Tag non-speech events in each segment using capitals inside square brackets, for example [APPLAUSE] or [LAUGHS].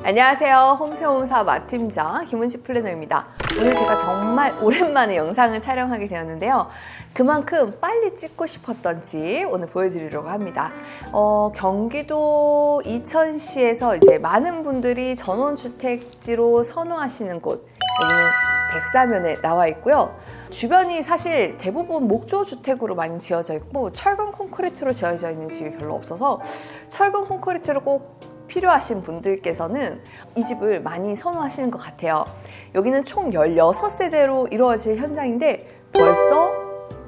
안녕하세요. 홈세홈사 마팀장 김은지 플래너입니다. 오늘 제가 정말 오랜만에 영상을 촬영하게 되었는데요. 그만큼 빨리 찍고 싶었던 집 오늘 보여드리려고 합니다. 어, 경기도 이천시에서 이제 많은 분들이 전원주택지로 선호하시는 곳 여기는 백사면에 나와 있고요. 주변이 사실 대부분 목조 주택으로 많이 지어져 있고 철근 콘크리트로 지어져 있는 집이 별로 없어서 철근 콘크리트를 꼭 필요하신 분들께서는 이 집을 많이 선호하시는 것 같아요. 여기는 총 16세대로 이루어질 현장인데 벌써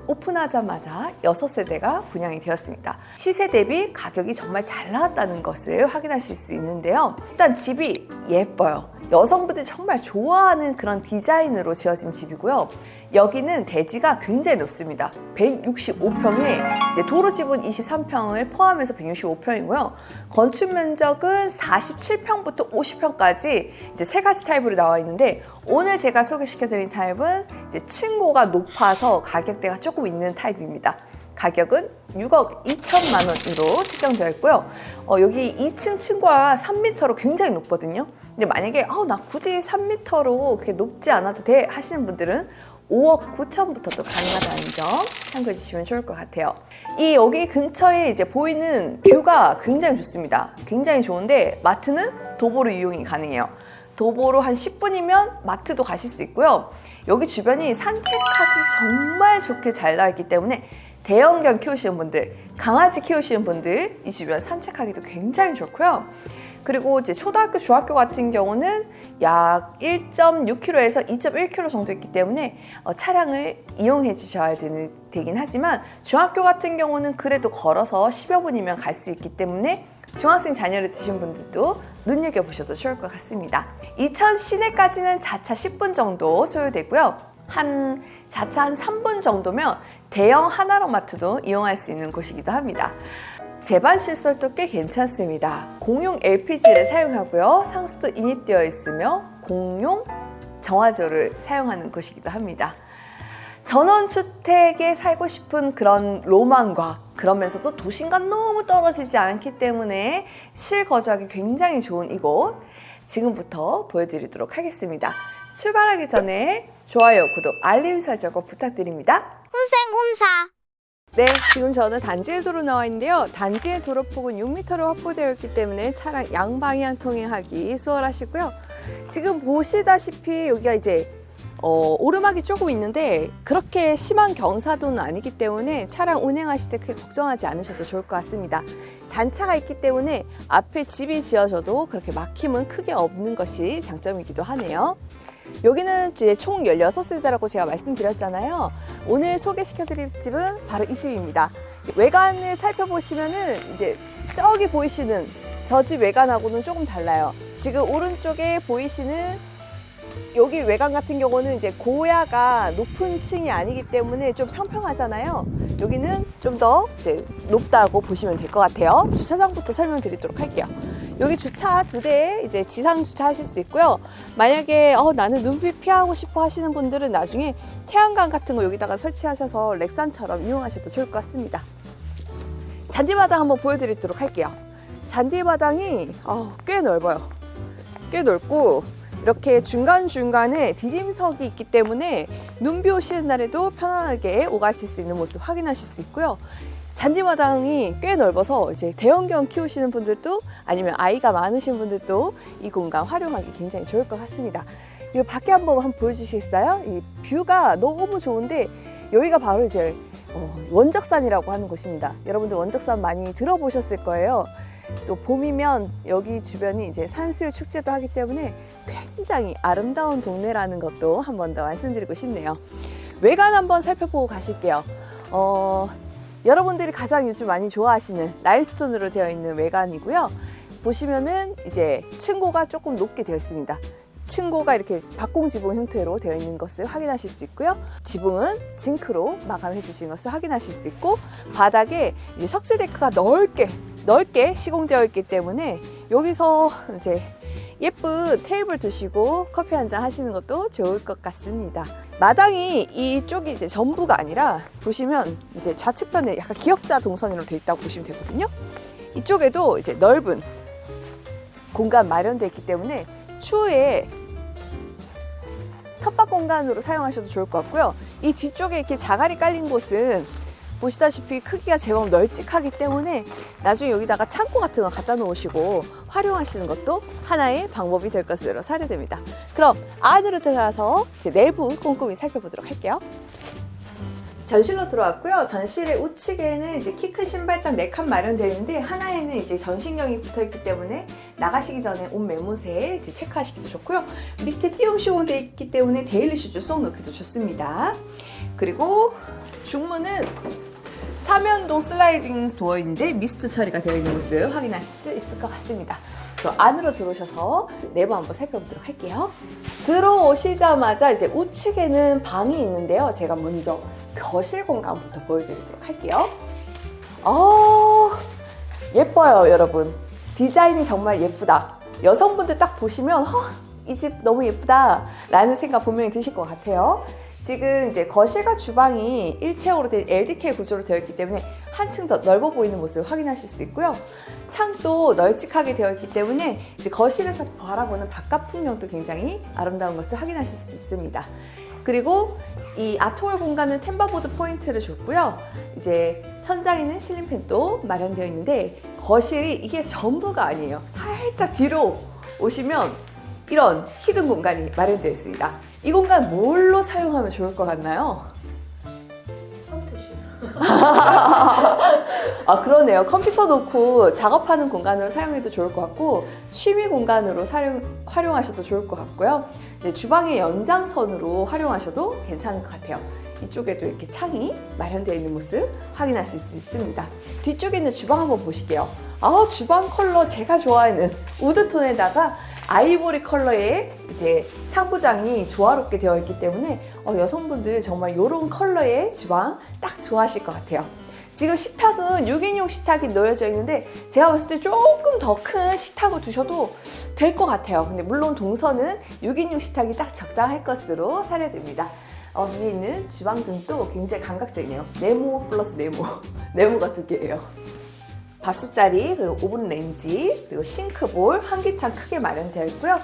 오픈하자마자 6세대가 분양이 되었습니다. 시세 대비 가격이 정말 잘 나왔다는 것을 확인하실 수 있는데요. 일단 집이 예뻐요. 여성분들이 정말 좋아하는 그런 디자인으로 지어진 집이고요. 여기는 대지가 굉장히 높습니다. 165평에 이제 도로 지분 23평을 포함해서 165평이고요. 건축 면적은 47평부터 50평까지 이제 세 가지 타입으로 나와 있는데 오늘 제가 소개시켜드린 타입은 이제 층고가 높아서 가격대가 조금 있는 타입입니다. 가격은 6억 2천만 원으로 책정되어 있고요. 어, 여기 2층 층고가 3m로 굉장히 높거든요. 근데 만약에 어, 나 굳이 3m로 그렇게 높지 않아도 돼 하시는 분들은 5억 9천부터도 가능하다는 점 참고해 주시면 좋을 것 같아요. 이 여기 근처에 이제 보이는 뷰가 굉장히 좋습니다. 굉장히 좋은데 마트는 도보로 이용이 가능해요. 도보로 한 10분이면 마트도 가실 수 있고요. 여기 주변이 산책하기 정말 좋게 잘 나와 있기 때문에 대형견 키우시는 분들, 강아지 키우시는 분들 이 주변 산책하기도 굉장히 좋고요. 그리고 이제 초등학교, 중학교 같은 경우는 약 1.6km에서 2.1km 정도 있기 때문에 어, 차량을 이용해 주셔야 되는, 되긴 하지만 중학교 같은 경우는 그래도 걸어서 10여 분이면 갈 수 있기 때문에 중학생 자녀를 두신 분들도 눈여겨보셔도 좋을 것 같습니다. 이천 시내까지는 자차 10분 정도 소요되고요. 한 자차 한 3분 정도면 대형 하나로마트도 이용할 수 있는 곳이기도 합니다. 제반 시설도 꽤 괜찮습니다. 공용 LPG를 사용하고요. 상수도 인입되어 있으며 공용 정화조를 사용하는 곳이기도 합니다. 전원주택에 살고 싶은 그런 로망과 그러면서도 도심과 너무 떨어지지 않기 때문에 실거주하기 굉장히 좋은 이곳 지금부터 보여드리도록 하겠습니다. 출발하기 전에 좋아요, 구독, 알림 설정 꼭 부탁드립니다. 혼생혼사 네, 지금 저는 단지의 도로 나와 있는데요. 단지의 도로폭은 6m로 확보되어 있기 때문에 차량 양방향 통행하기 수월하시고요. 지금 보시다시피 여기가 이제 어, 오르막이 조금 있는데 그렇게 심한 경사도는 아니기 때문에 차량 운행하실 때 크게 걱정하지 않으셔도 좋을 것 같습니다. 단차가 있기 때문에 앞에 집이 지어져도 그렇게 막힘은 크게 없는 것이 장점이기도 하네요. 여기는 이제 총 16세대라고 제가 말씀드렸잖아요. 오늘 소개시켜 드릴 집은 바로 이 집입니다. 외관을 살펴보시면은 이제 저기 보이시는 저 집 외관하고는 조금 달라요. 지금 오른쪽에 보이시는 여기 외관 같은 경우는 이제 고야가 높은 층이 아니기 때문에 좀 평평하잖아요. 여기는 좀 더 높다고 보시면 될 것 같아요. 주차장부터 설명드리도록 할게요. 여기 주차 두 대 이제 지상 주차하실 수 있고요. 만약에 어, 나는 눈빛 피하고 싶어 하시는 분들은 나중에 태양광 같은 거 여기다가 설치하셔서 렉산처럼 이용하셔도 좋을 것 같습니다. 잔디마당 한번 보여드리도록 할게요. 잔디마당이 어, 꽤 넓어요. 꽤 넓고 이렇게 중간중간에 디딤석이 있기 때문에 눈비 오시는 날에도 편안하게 오가실 수 있는 모습 확인하실 수 있고요. 잔디마당이 꽤 넓어서 이제 대형견 키우시는 분들도 아니면 아이가 많으신 분들도 이 공간 활용하기 굉장히 좋을 것 같습니다. 이 밖에 한번 한번 보여주시겠어요? 이 뷰가 너무 좋은데 여기가 바로 이제 어, 원적산이라고 하는 곳입니다. 여러분들 원적산 많이 들어보셨을 거예요. 또 봄이면 여기 주변이 이제 산수유 축제도 하기 때문에 굉장히 아름다운 동네라는 것도 한 번 더 말씀드리고 싶네요. 외관 한번 살펴보고 가실게요. 어, 여러분들이 가장 요즘 많이 좋아하시는 라일스톤으로 되어 있는 외관이고요. 보시면은 이제 층고가 조금 높게 되어 있습니다. 층고가 이렇게 박공 지붕 형태로 되어 있는 것을 확인하실 수 있고요. 지붕은 징크로 마감해 주신 것을 확인하실 수 있고 바닥에 석쇠 데크가 넓게 넓게 시공되어 있기 때문에 여기서 이제 예쁜 테이블 두시고 커피 한 잔 하시는 것도 좋을 것 같습니다. 마당이 이쪽이 이제 전부가 아니라 보시면 이제 좌측편에 약간 기역자 동선으로 되어 있다고 보시면 되거든요. 이쪽에도 이제 넓은 공간 마련되어 있기 때문에 추후에 텃밭 공간으로 사용하셔도 좋을 것 같고요. 이 뒤쪽에 이렇게 자갈이 깔린 곳은 보시다시피 크기가 제법 널찍하기 때문에 나중에 여기다가 창고 같은 거 갖다 놓으시고 활용하시는 것도 하나의 방법이 될 것으로 사례됩니다. 그럼 안으로 들어가서 이제 내부 꼼꼼히 살펴보도록 할게요. 전실로 들어왔고요. 전실의 우측에는 이제 키 큰 신발장 4칸 마련되어 있는데 하나에는 이제 전신경이 붙어 있기 때문에 나가시기 전에 옷 매무새 체크하시기도 좋고요. 밑에 띄움 시공 되어 있기 때문에 데일리 슈즈 쏙 넣기도 좋습니다. 그리고 중문은 사면동 슬라이딩 도어인데 미스트 처리가 되어 있는 모습 확인하실 수 있을 것 같습니다. 그럼 안으로 들어오셔서 내부 한번 살펴보도록 할게요. 들어오시자마자 이제 우측에는 방이 있는데요. 제가 먼저 거실 공간부터 보여드리도록 할게요. 어, 예뻐요, 여러분. 디자인이 정말 예쁘다. 여성분들 딱 보시면 이집 너무 예쁘다 라는 생각 분명히 드실 것 같아요. 지금 이제 거실과 주방이 일체형으로 된 LDK 구조로 되어 있기 때문에 한층 더 넓어 보이는 모습을 확인하실 수 있고요. 창도 널찍하게 되어 있기 때문에 이제 거실에서 바라보는 바깥 풍경도 굉장히 아름다운 것을 확인하실 수 있습니다. 그리고 이 아트홀 공간은 템버보드 포인트를 줬고요. 이제 천장에는 실링팬도 마련되어 있는데 거실이 이게 전부가 아니에요. 살짝 뒤로 오시면 이런 히든 공간이 마련되어 있습니다. 이 공간 뭘로 사용하면 좋을 것 같나요? 컴퓨터실. [LAUGHS] 아 그러네요. 컴퓨터 놓고 작업하는 공간으로 사용해도 좋을 것 같고 취미 공간으로 사용, 활용하셔도 좋을 것 같고요. 주방의 연장선으로 활용하셔도 괜찮을 것 같아요. 이쪽에도 이렇게 창이 마련되어 있는 모습 확인하실 수 있습니다. 뒤쪽에 있는 주방 한번 보실게요. 아 주방 컬러 제가 좋아하는 우드톤에다가 아이보리 컬러의 이제 상부장이 조화롭게 되어 있기 때문에 어, 여성분들 정말 이런 컬러의 주방 딱 좋아하실 것 같아요. 지금 식탁은 6인용 식탁이 놓여져 있는데 제가 봤을 때 조금 더 큰 식탁을 두셔도 될 것 같아요. 근데 물론 동선은 6인용 식탁이 딱 적당할 것으로 사례됩니다. 어, 위에 있는 주방 등도 굉장히 감각적이네요. 네모 플러스 네모. [LAUGHS] 네모가 두 개예요. 밥솥자리, 그리고 오븐 레인지, 그리고 싱크볼, 환기창 크게 마련되어 있고요.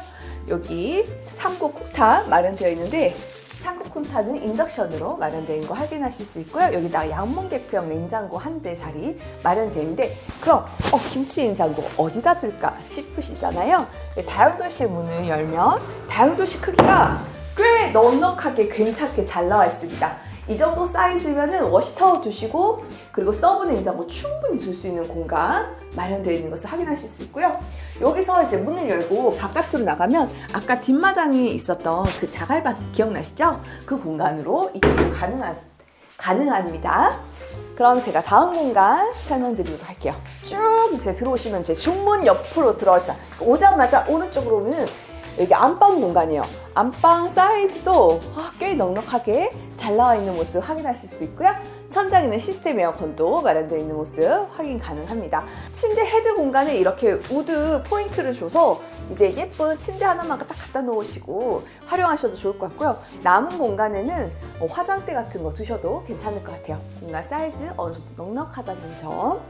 여기 삼구 쿡탑 마련되어 있는데 삼구 쿡탑은 인덕션으로 있는 거 확인하실 수 있고요. 여기다가 양문개표형 냉장고 한 대 자리 마련되어 있는데 그럼 어, 김치 냉장고 어디다 둘까 싶으시잖아요. 네, 다용도실 문을 열면 다용도실 크기가 꽤 넉넉하게 괜찮게 잘 나와 있습니다. 이 정도 사이즈면은 워시타워 두시고 그리고 서브 냉장고 충분히 둘 수 있는 공간 마련되어 있는 것을 확인하실 수 있고요. 여기서 이제 문을 열고 바깥으로 나가면 아까 뒷마당에 있었던 그 자갈밭 기억나시죠? 그 공간으로 이동도 가능한, 가능합니다. 그럼 제가 다음 공간 설명드리도록 할게요. 쭉 이제 들어오시면 제 중문 옆으로 들어오자. 오자마자 오른쪽으로는 여기 안방 공간이에요. 안방 사이즈도 아, 꽤 넉넉하게 잘 나와 있는 모습 확인하실 수 있고요. 천장에는 시스템 에어컨도 마련되어 있는 모습 확인 가능합니다. 침대 헤드 공간에 이렇게 우드 포인트를 줘서 이제 예쁜 침대 하나만 딱 갖다 놓으시고 활용하셔도 좋을 것 같고요. 남은 공간에는 뭐 화장대 같은 거 두셔도 괜찮을 것 같아요. 공간 사이즈 어느 정도 넉넉하다는 점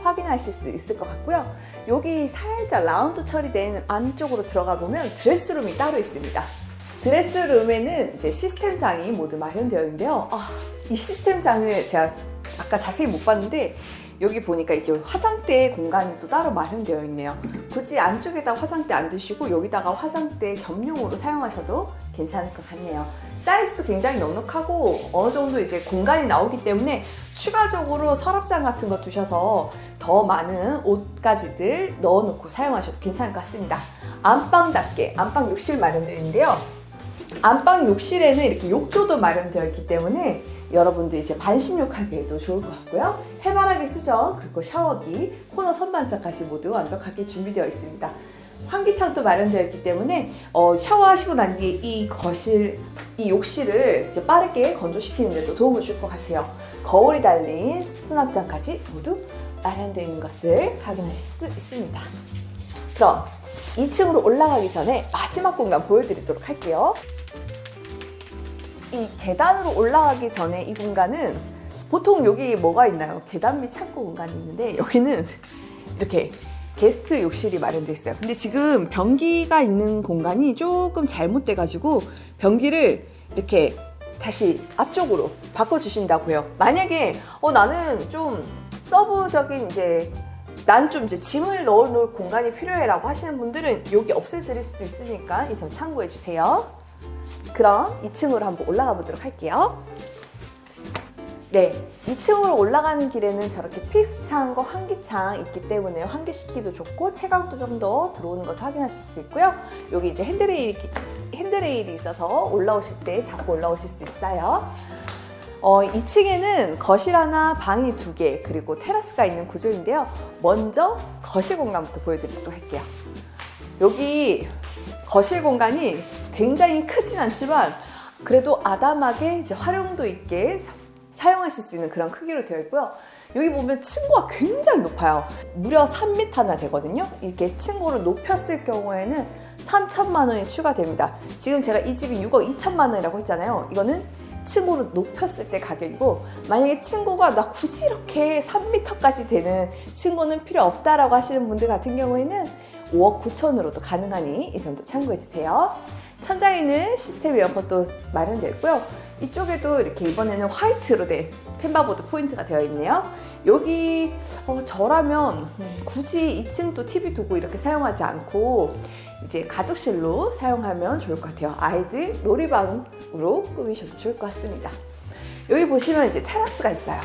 확인하실 수 있을 것 같고요. 여기 살짝 라운드 처리된 안쪽으로 들어가 보면 드레스룸이 따로 있습니다. 드레스룸에는 이제 시스템장이 모두 마련되어 있는데요. 아, 이 시스템장을 제가 아까 자세히 못 봤는데 여기 보니까 이게 화장대 공간이 또 따로 마련되어 있네요. 굳이 안쪽에다 화장대 안 두시고 여기다가 화장대 겸용으로 사용하셔도 괜찮을 것 같네요. 사이즈도 굉장히 넉넉하고 어느 정도 이제 공간이 나오기 때문에 추가적으로 서랍장 같은 거 두셔서 더 많은 옷가지들 넣어놓고 사용하셔도 괜찮을 것 같습니다. 안방답게 안방 욕실 마련되어 있는데요. 안방 욕실에는 이렇게 욕조도 마련되어 있기 때문에 여러분들 이제 반신욕하기에도 좋을 것 같고요. 해바라기 수전 그리고 샤워기, 코너 선반장까지 모두 완벽하게 준비되어 있습니다. 환기창도 마련되어 있기 때문에 어, 샤워하시고 난 뒤에 이 거실, 이 욕실을 이제 빠르게 건조시키는 데도 도움을 줄 것 같아요. 거울이 달린 수납장까지 모두 마련되어 있는 것을 확인하실 수 있습니다. 그럼 2층으로 올라가기 전에 마지막 공간 보여드리도록 할게요. 이 계단으로 올라가기 전에 이 공간은 보통 여기 뭐가 있나요? 계단 및 창고 공간이 있는데 여기는 이렇게 게스트 욕실이 마련돼 있어요. 근데 지금 변기가 있는 공간이 조금 잘못돼가지고 변기를 이렇게 다시 앞쪽으로 바꿔주신다고요. 만약에 어 나는 좀 서브적인 이제 난 좀 이제 짐을 넣어놓을 공간이 필요해라고 하시는 분들은 여기 없애드릴 수도 있으니까 이 점 참고해 주세요. 그럼 2층으로 한번 올라가 보도록 할게요. 네, 2층으로 올라가는 길에는 저렇게 픽스창과 환기창 있기 때문에 환기시키기도 좋고 채광도 좀 더 들어오는 것을 확인하실 수 있고요. 여기 이제 핸드레일, 핸드레일이 있어서 올라오실 때 잡고 올라오실 수 있어요. 어, 2층에는 거실 하나, 방이 두 개, 그리고 테라스가 있는 구조인데요. 먼저 거실 공간부터 보여드리도록 할게요. 여기 거실 공간이 굉장히 크진 않지만 그래도 아담하게 이제 활용도 있게 사- 사용하실 수 있는 그런 크기로 되어 있고요. 여기 보면 층고가 굉장히 높아요. 무려 3m나 되거든요. 이렇게 층고를 높였을 경우에는 3천만 원이 추가됩니다. 지금 제가 이 집이 6억 2천만 원이라고 했잖아요. 이거는 층고를 높였을 때 가격이고 만약에 층고가 나 굳이 이렇게 3m까지 되는 층고는 필요 없다라고 하시는 분들 같은 경우에는 5억 9천으로도 가능하니 이 점도 참고해 주세요. 천장에는 시스템 에어컨도 마련되어 있고요. 이쪽에도 이렇게 이번에는 화이트로 된 템바보드 포인트가 되어 있네요. 여기 어, 저라면 음, 굳이 2층도 TV 두고 이렇게 사용하지 않고 이제 가족실로 사용하면 좋을 것 같아요. 아이들 놀이방으로 꾸미셔도 좋을 것 같습니다. 여기 보시면 이제 테라스가 있어요.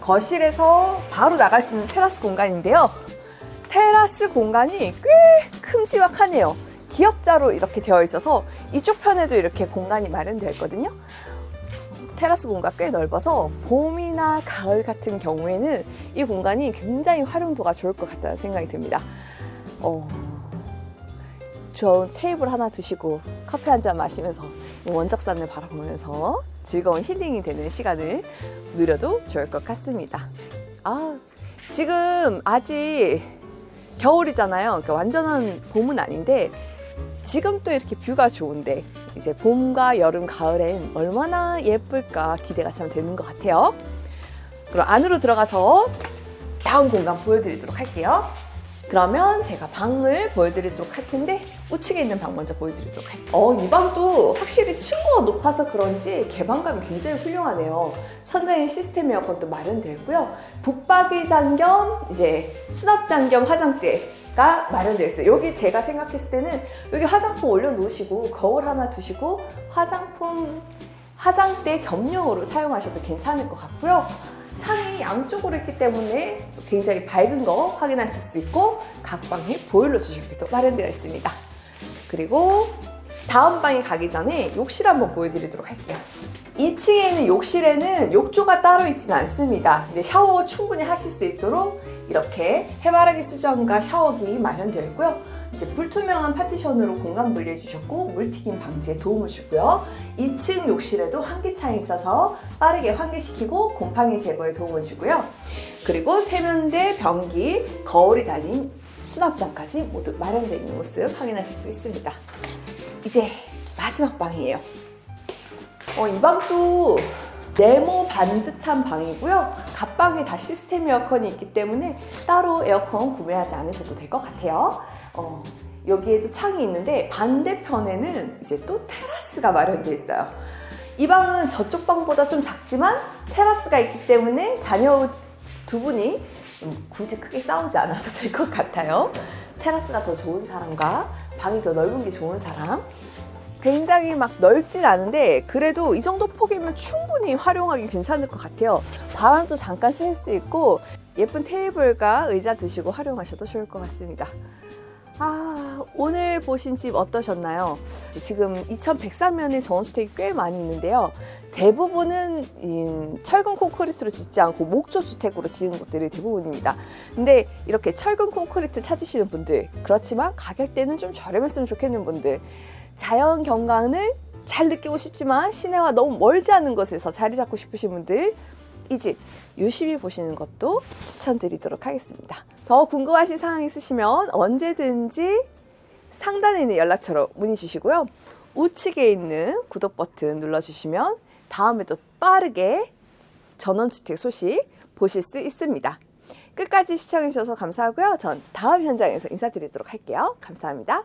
거실에서 바로 나갈 수 있는 테라스 공간인데요. 테라스 공간이 꽤 큼지막하네요. 기역자로 이렇게 되어 있어서 이쪽 편에도 이렇게 공간이 마련되어 있거든요. 테라스 공간 꽤 넓어서 봄이나 가을 같은 경우에는 이 공간이 굉장히 활용도가 좋을 것 같다는 생각이 듭니다. 어, 저 테이블 하나 드시고 커피 한 잔 마시면서 이 원적산을 바라보면서 즐거운 힐링이 되는 시간을 누려도 좋을 것 같습니다. 아, 지금 아직 겨울이잖아요. 그러니까 완전한 봄은 아닌데 지금 또 이렇게 뷰가 좋은데 이제 봄과 여름, 가을엔 얼마나 예쁠까 기대가 참 되는 것 같아요. 그럼 안으로 들어가서 다음 공간 보여드리도록 할게요. 그러면 제가 방을 보여드리도록 할 텐데 우측에 있는 방 먼저 보여드리도록 할게요. 어, 이 방도 확실히 층고가 높아서 그런지 개방감이 굉장히 훌륭하네요. 천장에 시스템 에어컨도 마련되어 있고요. 붙박이장 겸 이제 수납장 겸 화장대 가 마련되어 있어요. 여기 제가 생각했을 때는 여기 화장품 올려놓으시고 거울 하나 두시고 화장품 화장대 겸용으로 사용하셔도 괜찮을 것 같고요. 창이 양쪽으로 있기 때문에 굉장히 밝은 거 확인하실 수 있고 각 방에 보일러 주식도 마련되어 있습니다. 그리고 다음 방에 가기 전에 욕실 한번 보여드리도록 할게요. 2층에 있는 욕실에는 욕조가 따로 있지는 않습니다. 근데 샤워 충분히 하실 수 있도록 이렇게 해바라기 수전과 샤워기 마련되어 있고요. 이제 불투명한 파티션으로 공간 분리해 주셨고 물튀김 방지에 도움을 주고요. 2층 욕실에도 환기창이 있어서 빠르게 환기시키고 곰팡이 제거에 도움을 주고요. 그리고 세면대, 변기, 거울이 달린 수납장까지 모두 마련되어 있는 모습 확인하실 수 있습니다. 이제 마지막 방이에요. 어, 이 방도 네모 반듯한 방이고요. 갑방에 다 시스템 에어컨이 있기 때문에 따로 에어컨 구매하지 않으셔도 될 것 같아요. 어, 여기에도 창이 있는데 반대편에는 이제 또 테라스가 마련되어 있어요. 이 방은 저쪽 방보다 좀 작지만 테라스가 있기 때문에 자녀 두 분이 음, 굳이 크게 싸우지 않아도 될 것 같아요. 테라스가 더 좋은 사람과 방이 더 넓은 게 좋은 사람. 굉장히 막 넓진 않은데 그래도 이 정도 폭이면 충분히 활용하기 괜찮을 것 같아요. 바람도 잠깐 쐴수 있고 예쁜 테이블과 의자 드시고 활용하셔도 좋을 것 같습니다. 아, 오늘 보신 집 어떠셨나요? 지금 2103년에 전원주택이 꽤 많이 있는데요. 대부분은 이 철근 콘크리트로 짓지 않고 목조 주택으로 지은 곳들이 대부분입니다. 근데 이렇게 철근 콘크리트 찾으시는 분들, 그렇지만 가격대는 좀 저렴했으면 좋겠는 분들, 자연 경관을 잘 느끼고 싶지만 시내와 너무 멀지 않은 곳에서 자리 잡고 싶으신 분들 이 집 유심히 보시는 것도 추천드리도록 하겠습니다. 더 궁금하신 사항 있으시면 언제든지 상단에 있는 연락처로 문의 주시고요. 우측에 있는 구독 버튼 눌러주시면 다음에도 빠르게 전원주택 소식 보실 수 있습니다. 끝까지 시청해주셔서 감사하고요. 전 다음 현장에서 인사드리도록 할게요. 감사합니다.